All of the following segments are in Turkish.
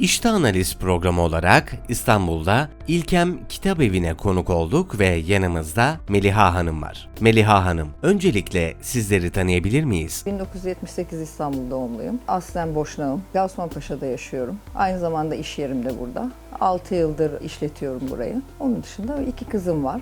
İşte Analiz programı olarak İstanbul'da İlkem Kitap Evi'ne konuk olduk ve yanımızda Meliha Hanım var. Meliha Hanım, öncelikle sizleri tanıyabilir miyiz? 1978 İstanbul doğumluyum. Aslen Boşnağım. Osmanpaşa'da yaşıyorum. Aynı zamanda iş yerim de burada. 6 yıldır işletiyorum burayı. Onun dışında iki kızım var.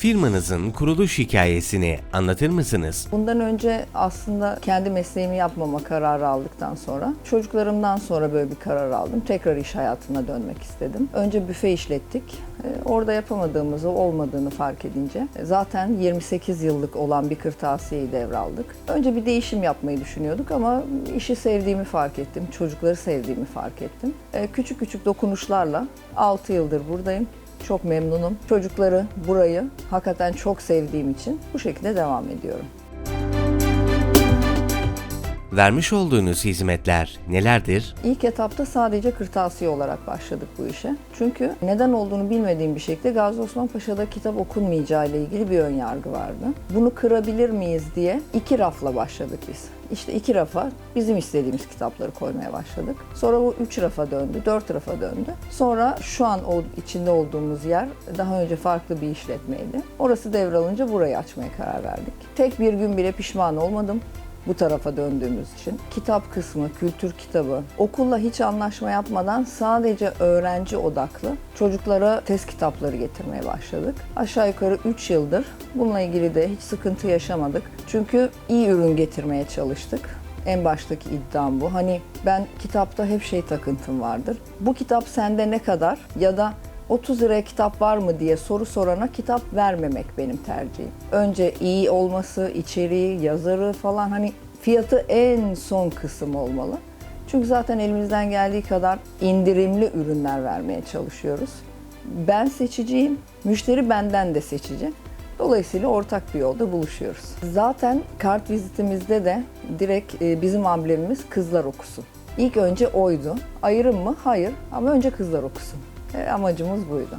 Firmanızın kuruluş hikayesini anlatır mısınız? Bundan önce aslında kendi mesleğimi yapmama kararı aldıktan sonra çocuklarımdan sonra böyle bir karar aldım. Tekrar iş hayatına dönmek istedim. Önce büfe işlettik. Ee, Orada yapamadığımızı, olmadığını fark edince e, zaten 28 yıllık olan bir kırtasiyeyi devraldık. Önce bir değişim yapmayı düşünüyorduk ama işi sevdiğimi fark ettim, çocukları sevdiğimi fark ettim. Ee, Küçük küçük dokunuşlarla 6 yıldır buradayım. Çok memnunum. Çocukları, burayı hakikaten çok sevdiğim için bu şekilde devam ediyorum. Vermiş olduğunuz hizmetler nelerdir? İlk etapta sadece kırtasiye olarak başladık bu işe. Çünkü neden olduğunu bilmediğim bir şekilde Gazi Osman Paşa'da kitap okunmayacağı ile ilgili bir ön yargı vardı. Bunu kırabilir miyiz diye iki rafla başladık biz. İşte iki rafa bizim istediğimiz kitapları koymaya başladık. Sonra bu üç rafa döndü, dört rafa döndü. Sonra şu an içinde olduğumuz yer daha önce farklı bir işletmeydi. Orası devralınca burayı açmaya karar verdik. Tek bir gün bile pişman olmadım bu tarafa döndüğümüz için. Kitap kısmı, kültür kitabı, okulla hiç anlaşma yapmadan sadece öğrenci odaklı çocuklara test kitapları getirmeye başladık. Aşağı yukarı 3 yıldır bununla ilgili de hiç sıkıntı yaşamadık. Çünkü iyi ürün getirmeye çalıştık. En baştaki iddiam bu. Hani ben kitapta hep şey takıntım vardır. Bu kitap sende ne kadar ya da 30 liraya kitap var mı diye soru sorana kitap vermemek benim tercihim. Önce iyi olması, içeriği, yazarı falan hani fiyatı en son kısım olmalı. Çünkü zaten elimizden geldiği kadar indirimli ürünler vermeye çalışıyoruz. Ben seçiciyim, müşteri benden de seçici. Dolayısıyla ortak bir yolda buluşuyoruz. Zaten kart vizitimizde de direkt e, bizim amblemimiz kızlar okusun. İlk önce oydu. Ayrım mı? Hayır. Ama önce kızlar okusun. E, amacımız buydu.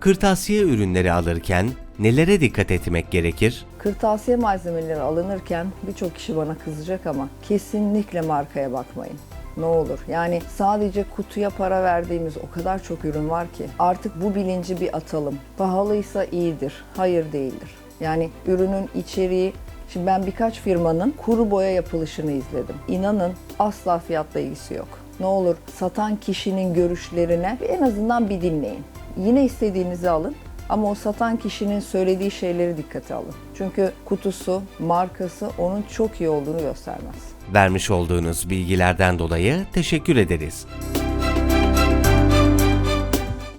Kırtasiye ürünleri alırken nelere dikkat etmek gerekir? Kırtasiye malzemeleri alınırken birçok kişi bana kızacak ama kesinlikle markaya bakmayın. Ne olur. Yani sadece kutuya para verdiğimiz o kadar çok ürün var ki artık bu bilinci bir atalım. Pahalıysa iyidir, hayır değildir. Yani ürünün içeriği Şimdi ben birkaç firmanın kuru boya yapılışını izledim. İnanın asla fiyatla ilgisi yok. Ne olur satan kişinin görüşlerine en azından bir dinleyin. Yine istediğinizi alın ama o satan kişinin söylediği şeyleri dikkate alın. Çünkü kutusu, markası onun çok iyi olduğunu göstermez. Vermiş olduğunuz bilgilerden dolayı teşekkür ederiz.